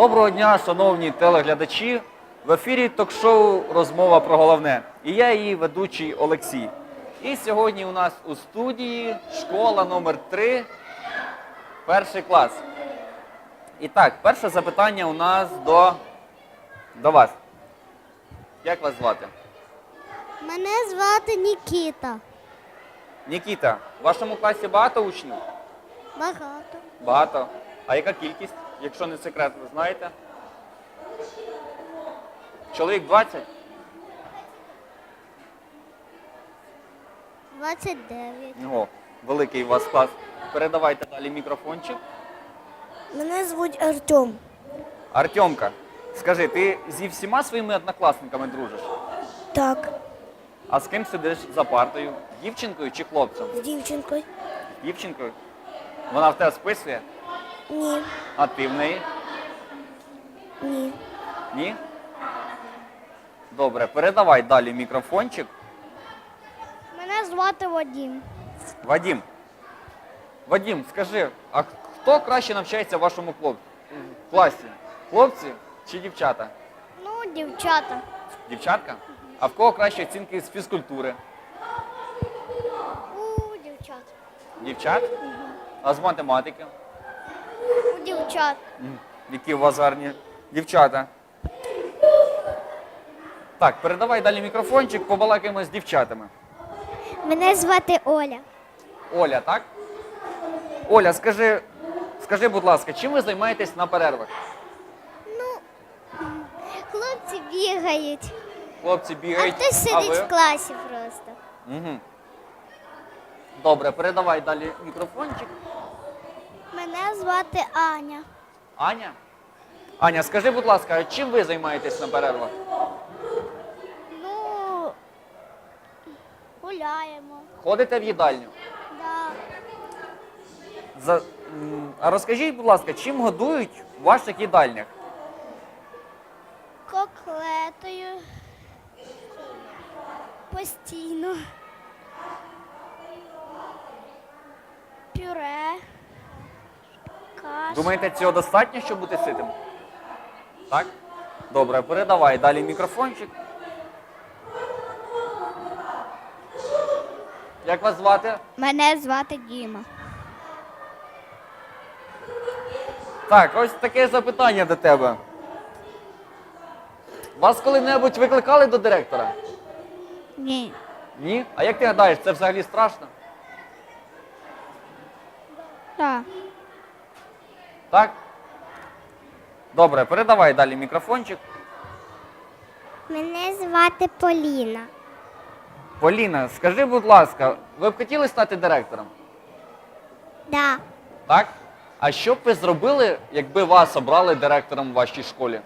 Доброго дня, шановні телеглядачі. В ефірі ток-шоу Розмова про головне. І я її ведучий Олексій. І сьогодні у нас у студії школа номер 3 перший клас. І так, перше запитання у нас до, до вас. Як вас звати? Мене звати Нікіта. Нікіта, в вашому класі багато учнів? Багато. Багато. А яка кількість, якщо не секрет, ви знаєте? Чоловік 20? 29. О, великий у вас клас. Передавайте далі мікрофончик. Мене звуть Артем. Артемка, скажи, ти зі всіма своїми однокласниками дружиш? Так, А з ким сидиш за партою? Дівчинкою чи хлопцем? з дівчинкою. Дівчинкою? Вона в тебе списує? Ні, А ти в неї? ні. Ні? Добре, передавай далі мікрофончик. Мене звати Вадим. Вадим. Вадим, скажи, а хто краще навчається в вашому класі? Хлопці чи дівчата? Ну, дівчата. Дівчатка? А в кого кращі оцінки з фізкультури? У дівчат. Дівчат? А з математики? У дівчат. Які у вас гарні дівчата. Так, передавай далі мікрофончик, побалакаємо з дівчатами. Мене звати Оля. Оля, так? Оля, скажи, скажи, будь ласка, чим ви займаєтесь на перервах? Ну, хлопці бігають. Хлопці А бігають. хтось сидить ви? в класі просто. Угу. Добре, передавай далі мікрофончик. Мене звати Аня. Аня? Аня, скажи, будь ласка, чим ви займаєтесь на перервах? Ну, гуляємо. Ходите в їдальню? Да. За... м, А розкажіть, будь ласка, чим годують в ваших їдальнях? Коклетою. Постійно. Думаєте, цього достатньо, щоб бути ситим? Так? Добре, передавай далі мікрофончик. Як вас звати? Мене звати Діма. Так, ось таке запитання до тебе. Вас коли-небудь викликали до директора? Ні. Ні? А як ти гадаєш, це взагалі страшно? Так. Так? Добре, передавай далі мікрофончик. Мене звати Поліна. Поліна, скажи, будь ласка, ви б хотіли стати директором? Да. Так? А що б ви зробили, якби вас обрали директором в вашій школі?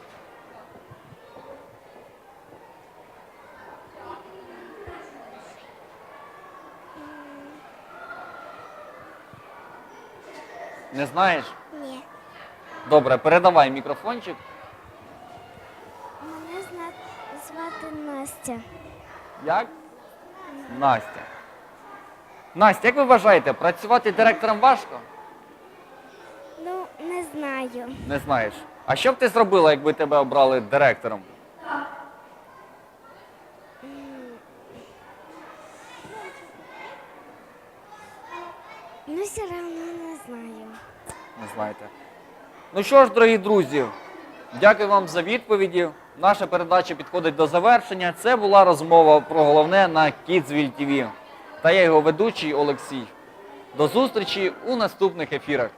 Не знаєш? Добре, передавай мікрофончик. Мене звати Настя. Як? Настя. Настя, як ви вважаєте, працювати директором важко? Ну, не знаю. Не знаєш. А що б ти зробила, якби тебе обрали директором? Ну, все одно не знаю. Не знаєте. Ну що ж, дорогі друзі, дякую вам за відповіді. Наша передача підходить до завершення. Це була розмова про головне на Kidsville TV. Та я його ведучий Олексій. До зустрічі у наступних ефірах.